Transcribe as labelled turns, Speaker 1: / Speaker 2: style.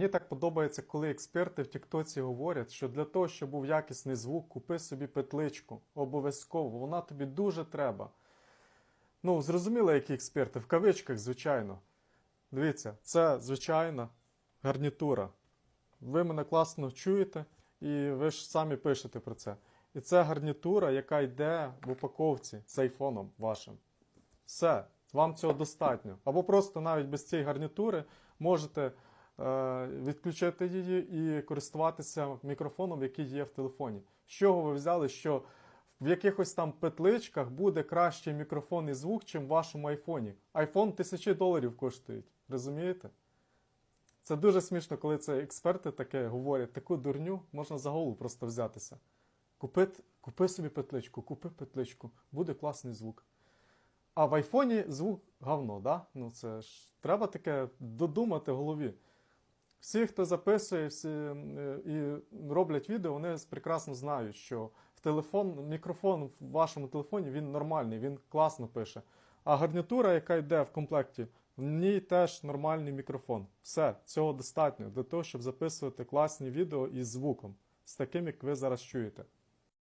Speaker 1: Мені так подобається, коли експерти в Тіктоці говорять, що для того, щоб був якісний звук, купи собі петличку. Обов'язково, вона тобі дуже треба. Ну, зрозуміло, які експерти, в кавичках, звичайно. Дивіться, це звичайна гарнітура. Ви мене класно чуєте, і ви ж самі пишете про це. І це гарнітура, яка йде в упаковці з айфоном вашим. Все, вам цього достатньо. Або просто навіть без цієї гарнітури можете відключити її і користуватися мікрофоном, який є в телефоні. З чого ви взяли, що в якихось там петличках буде кращий мікрофон і звук, чим в вашому айфоні. Айфон тисячі доларів коштують. Розумієте? Це дуже смішно, коли це експерти таке говорять, таку дурню можна за голову просто взятися. Купи, купи собі петличку, купи петличку, буде класний звук. А в айфоні звук говно, да? Ну це ж треба таке додумати в голові. Всі, хто записує всі, е, і роблять відео, вони прекрасно знають, що в телефон, мікрофон в вашому телефоні він нормальний, він класно пише. А гарнітура, яка йде в комплекті, в ній теж нормальний мікрофон. Все, цього достатньо для того, щоб записувати класні відео із звуком, з таким, як ви зараз чуєте.